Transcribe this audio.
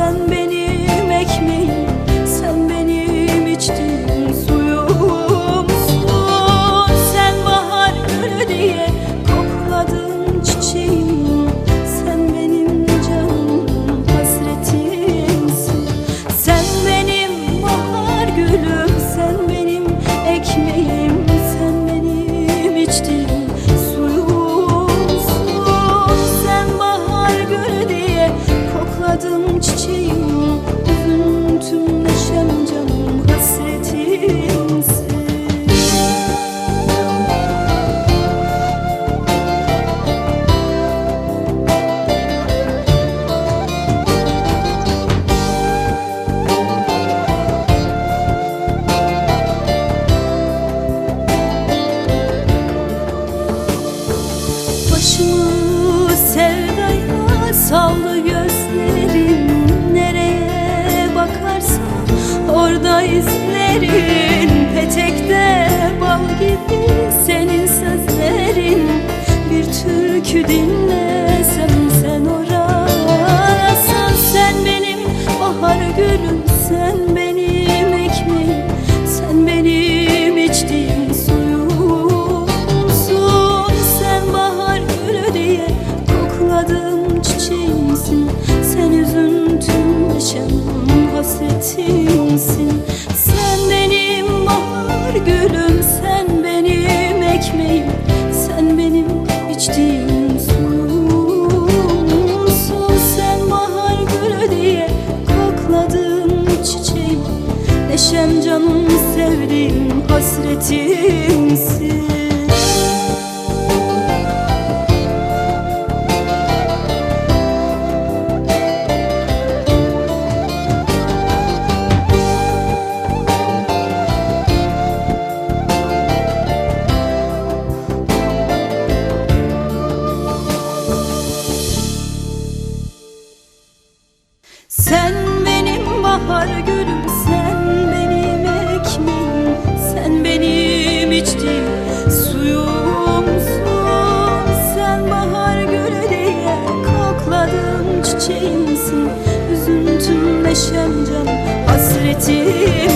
sen benim ekmeğim kokladım çiçeğim içtim Sussun sen bahar gülü diye Kokladın çiçeğim Neşem canım sevdim hasretimsin yaşayacağım hasretim